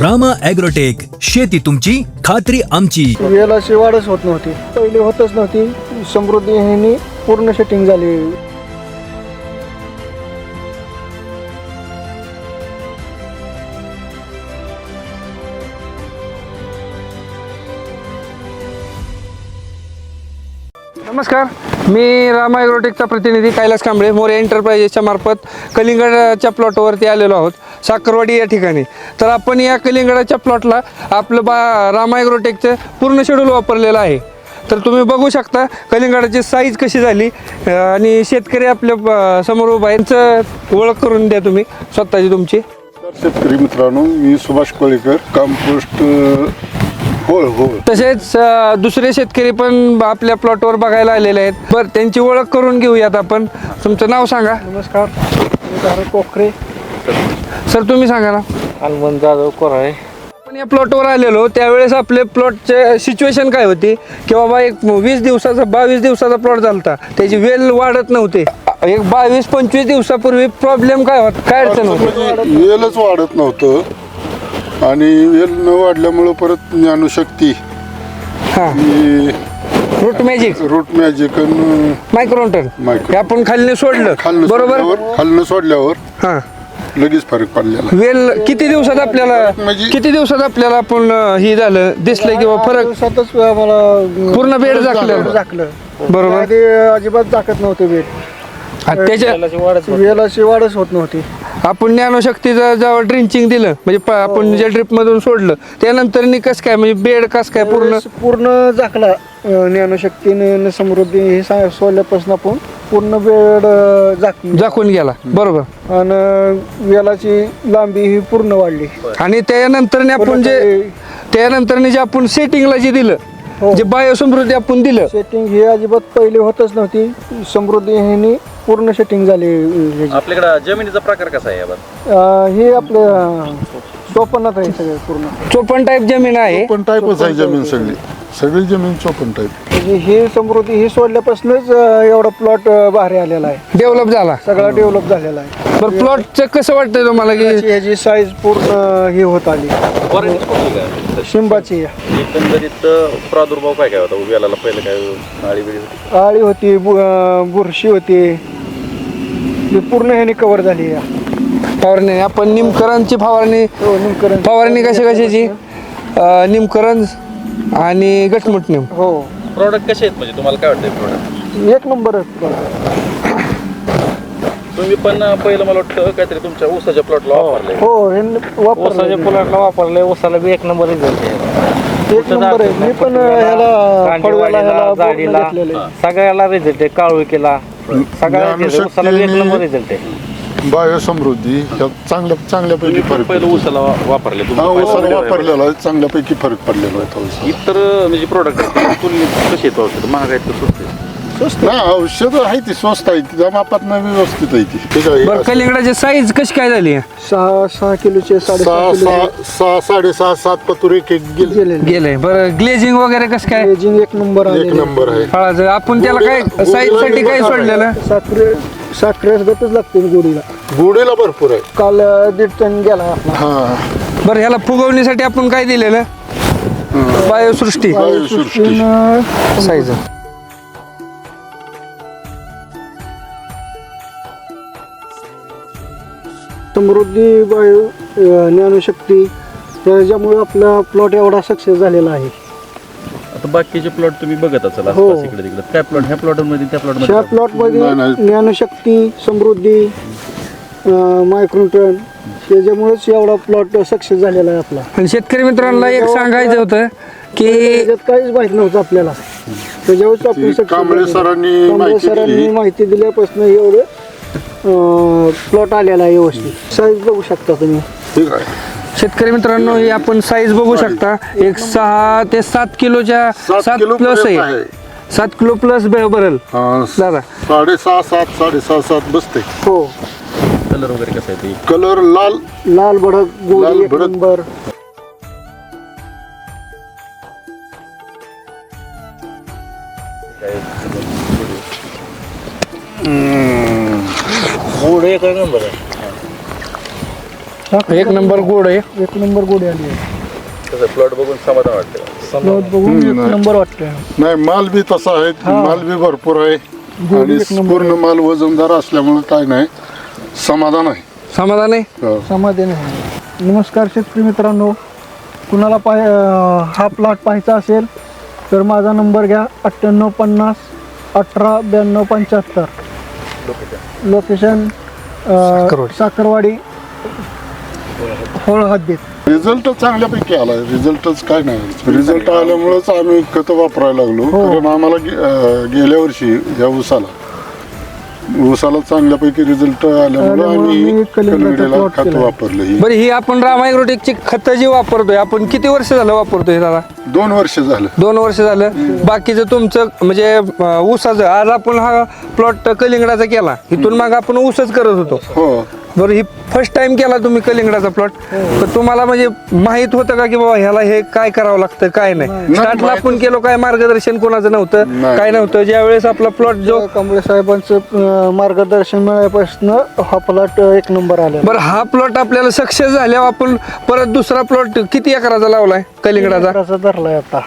Rama agrotech शेती तुमची खात्री आमची. वेलाची वाढच होत नव्हती. पहिले होतच नव्हती. समृद्धी ह्यांनी पूर्ण सेटिंग झाली. नमस्कार. मी राम ॲग्रोटेकचा प्रतिनिधी कैलास कांबळे मोरे एंटरप्राइजेसच्या मार्फत कलिंगडच्या प्लॉटवरती आलेलो आहोत. साखरवाडी या ठिकाणी. तर आपण या कलिंगडाच्या प्लॉटला आपलं बा राम ॲग्रोटेकचं पूर्ण शेड्यूल वापरलेलं आहे. तर तुम्ही बघू शकता कलिंगडाची साईज कशी झाली आणि शेतकरी आपल्यासमोर उभा. यांचं ओळख करून द्या तुम्ही स्वतःची तुमची. शेतकरी मित्रांनो मी सुभाष कोळेकर कंपोस्ट तसेच दुसरे शेतकरी पण आपल्या प्लॉटवर बघायला आलेले आहेत. बरं त्यांची ओळख करून घेऊयात आपण. तुमचं नाव सांगा. नमस्कार कोकरे. सर तुम्ही सांगा ना. हनुमान जाधव कोराळे आपण या प्लॉटवर आलेलो त्यावेळेस आपले प्लॉटचे सिच्युएशन काय होती? की बाबा एक वीस दिवसाचा बावीस दिवसाचा प्लॉट झालता. त्याची वेल वाढत नव्हते. एक बावीस पंचवीस दिवसापूर्वी प्रॉब्लेम काय होत? काय अडचण होती? म्हणजे वेलच वाढत नव्हतं. आणि वेल न वाढल्यामुळं परत ज्ञानशक्ती. हां. ही root magic root magic micronutrient Micro- हे आपण खाल्ले सोडलं. खाल्लं बरोबर? सोडल्यावर खाल्लं सोडल्यावर हां. लगेच फरक पडलेला. वेल किती दिवसात आपल्याला म्हणजे- किती दिवसात आपल्याला आपण अं, ही झालं दिसलं किंवा फरक? दिवसातच आम्हाला पूर्ण बेड झाकलं. झाकलं. बरोबर. आधी अजिबात झाकत नव्हते बेड आणि त्याच्या वेलाची वाढच होत नव्हती. आपण ज्ञानशक्तीचं जेव्हा ड्रिंचिंग दिलं म्हणजे प- आपण ज्या ड्रिप मधून सोडलं त्यानंतर कस काय म्हणजे बेड कस काय पूर्ण पूर्ण झाकला अं, ज्ञानशक्तीने समृद्धी हे सा- सोडल्यापासून आपण पूर्ण बेड अं, झाक झाकून गेला. बरोबर. आणि वेलाची लांबी ही पूर्ण वाढली. आणि त्यानंतर आपण जे त्यानंतर जे आपण सेटिंगला जे दिलं हो. जे बायोसमृद्धी आपण दिलं सेटिंग ही अजिबात पहिले होतच नव्हती. समृद्धी ह्यांनी पूर्ण सेटिंग झाली. आपल्याकडं जमिनीचा प्रकार कसा आहे हे आपलं चोपन्नात आहे सगळं पूर्ण. चोपन टाईप जमीन आहे. चोपन टाईपच आहे जमीन सगळी. सगळी जमीन चोपन टाईप म्हणजे हे समृद्धी ही सोडल्यापासूनच अं, एवढा प्लॉट भारी आलेला आहे. डेव्हलप झाला. सगळा डेव्हलप झालेला आहे. बरं प्लॉटचं कसं वाटतंय तुम्हाला की ह्याची- ह्याची साईज पूर्ण हे होत आली. वॉरंटी कुठली काय शिंबाची. एकंदरीत प्रादुर्भाव काय काय होता? वेलाला पहिलं काय आळी बिळी होती? आळी होती बु- अं, बुरशी होती. ही पूर्ण ह्याने कव्हर झाली आहे. फवारणी. आपण निमकरांची फवारणी हो, निमकरण. फवारणी कशी कशाची? अं, निमकरण आणि गटमुट निम. हो. प्रॉडक्ट कसे आहेत? म्हणजे तुम्हाला काय वाटतंय प्रॉडक्ट एक नंबर. तुम्ही पण पहिलं मला वाटतं काहीतरी तुमच्या ऊसाच्या प्लॉटला वापरलंय. हो हे वापरलं ऊसाच्या प्लॉटला वापरले ऊसाला बी एक नंबर एक नंबर आहे. मी पण ह्याला ह्याला घेतलेलं आहे. सगळ्याला रिझल्ट आहे सगळ्या result आहे. ऊसाला बी एक नंबर रिझल्ट आहे. बायोसमृद्धी ह्या चांगल्या चांगल्यापैकी फरक पहिलं ऊसाला वा- वापरले हा वापरलेला आहे चांगल्यापैकी फरक पडलेला आहे थोडंसं इतर म्हणजे प्रोडक्ट तुलनेत कशी आहेत औषध? महाग आहेत का स्वस्त आहेत? ना औषध आहे ती स्वस्त आहे ती मापात व्यवस्थित आहे ती. ठीक आहे बरं कलिंगडाची साईज कशी काय झाली? सहा सहा किलोचे साडेसहा सहा किलो सहा सहा साडेसहा सात पतुर एक एक गेले. गेलेले. गेलंय बरं ग्लेजिंग वगैरे कसं काय? Aging एक नंबर एक आलेले. नंबर आहे. फळाचं आपण त्याला काय साईजसाठी काय सोडलेलं? साखरे. साखरेस गतच लागते गोडीला. गुढीला भरपूर आहे. काल दीड टन गेला आपला. हा. बरं ह्याला फुगवणीसाठी आपण काय दिलेलं? बायोसृष्टी. बायोसृष्टी. साईज. समृद्धी बायो अं, ज्ञानशक्ती त्याच्यामुळे आपला प्लॉट एवढा सक्सेस झालेला आहे. आता बाकीचे प्लॉट तुम्ही बघत असाल हो. आसपास इकडे तिकडे काय प्लॉट ह्या प्लॉटमध्ये त्या प्लॉट ह्या मध्ये प्लॉटमध्ये नाही, नाही. ज्ञानशक्ती समृद्धी मायक्रोटन त्याच्यामुळेच एवढा प्लॉट सक्सेस झालेला आहे आपला आणि शेतकरी मित्रांना एक सांगायचं होतं की त्याच्यात काहीच माहीत नव्हतं आपल्याला त्याच्यावरच आपण ती success कांबळे. सरांनी कांबळे माहिती सरांनी दिली. माहिती दिल्यापासून एवढं प्लॉट आलेला आहे व्यवस्थित साईज बघू शकता तुम्ही ठीक आहे शेतकरी मित्रांनो ही आपण साईज बघू शकता. एक सहा ते सात किलोच्या सात सात किलो प्लस पर्यंत आहे. आहे. सात किलो प्लस भरल हा, दादा. साडेसहा सात साडेसहा सात बसते. हो. कलर वगैरे कसं आहे ते? कलर लाल. लाल भडक लाल गोळी एक भडक. नंबर. गुड एक नंबर आहे. एक नंबर गोड आहे. एक नंबर गोडी आली आहे. तसं प्लॉट बघून समाधान वाटतं प्लॉट बघून एक नंबर वाटतोय. नाही माल बी तसा आहे माल बी भरपूर आहे आणि एक नंबर पूर्ण माल वजनदार असल्यामुळे काय नाही समाधान आहे. समाधान आहे? हो. समाधान आहे. नमस्कार शेतकरी मित्रांनो. कुणाला पाय अं, हा प्लॉट पाहायचा असेल तर माझा नंबर घ्या अठ्ठ्याण्णव पन्नास अठरा ब्याण्णव पंच्याहत्तर. Location um, Sakharwadi. साखरवाडी होळ हद्दीत रिझल्ट चांगल्यापैकी आला रिझल्टच काय नाही. रिझल्ट आल्यामुळेच आम्ही खत वापरायला लागलो. हो. कारण आम्हाला गे- अं, गेल्या वर्षी या ऊसाला. ऊसाला चांगल्यापैकी रिझल्ट आल्यामुळे आल्यामुळे आम्ही मी कलिंगडाचा कलिंगडीला plot खत केला. वापरलं ही. बरं ही आपण रामायग्रोटेकची खतं जी वापरतोय आपण किती वर्ष झालं वापरतोय दादा? दोन वर्ष झालं. दोन वर्ष झालं. बाकीचं तुमचं म्हणजे अं, ऊसाचं. आज आपण हा प्लॉट कलिंगडाचा केला. इथून मग आपण ऊसच करत होतो. हो. बरं ही फर्स्ट टाइम केला तुम्ही कलिंगडाचा प्लॉट तर तुम्हाला म्हणजे माहीत होतं का की बाबा ह्याला हे काय करावं लागतं काय नाही? स्टार्टला आपण केलो काय मार्गदर्शन कोणाचं नव्हतं. काय नव्हतं? ज्यावेळेस आपला प्लॉट जो कांबळे साहेबांचं मार्गदर्शन मिळाल्यापासून हा प्लॉट एक नंबर आला बरं हा प्लॉट आपल्याला सक्सेस झाल्यावर आपण परत दुसरा प्लॉट किती एकराचा लावलाय कलिंगडाचा? धरलाय आता.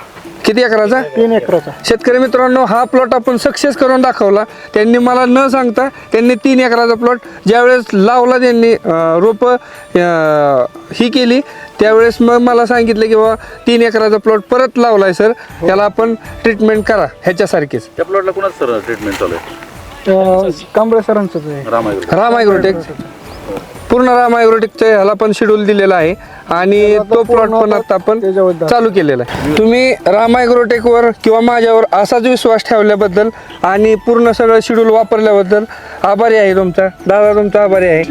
किती एकराचा? तीन एकराचा. शेतकरी मित्रांनो हा प्लॉट आपण सक्सेस करून दाखवला. त्यांनी मला न सांगता त्यांनी तीन एकराचा प्लॉट ज्यावेळेस लावला त्यांनी रोप ही केली त्यावेळेस मग मला सांगितलं की बाबा तीन एकराचा प्लॉट परत लावलाय सर त्याला आपण ट्रीटमेंट करा ह्याच्यासारखीच. त्या प्लॉटला कुणाच सर ट्रीटमेंट चालू आहे? कांबळे सरांचंच आहे. रामायण. राम ॲग्रोटेक पूर्ण राम ॲग्रोटेकचं ह्याला पण शेड्यूल दिलेला आहे आणि तो प्लॉट पूर्ण पण आता आपण त्याच्यावर. चालू केलेला आहे तुम्ही राम ॲग्रोटेकवर किंवा माझ्यावर असाच विश्वास ठेवल्याबद्दल आणि पूर्ण सगळं शेड्यूल वापरल्याबद्दल आभारी आहे तुमचा दादा तुमचा आभारी आहे.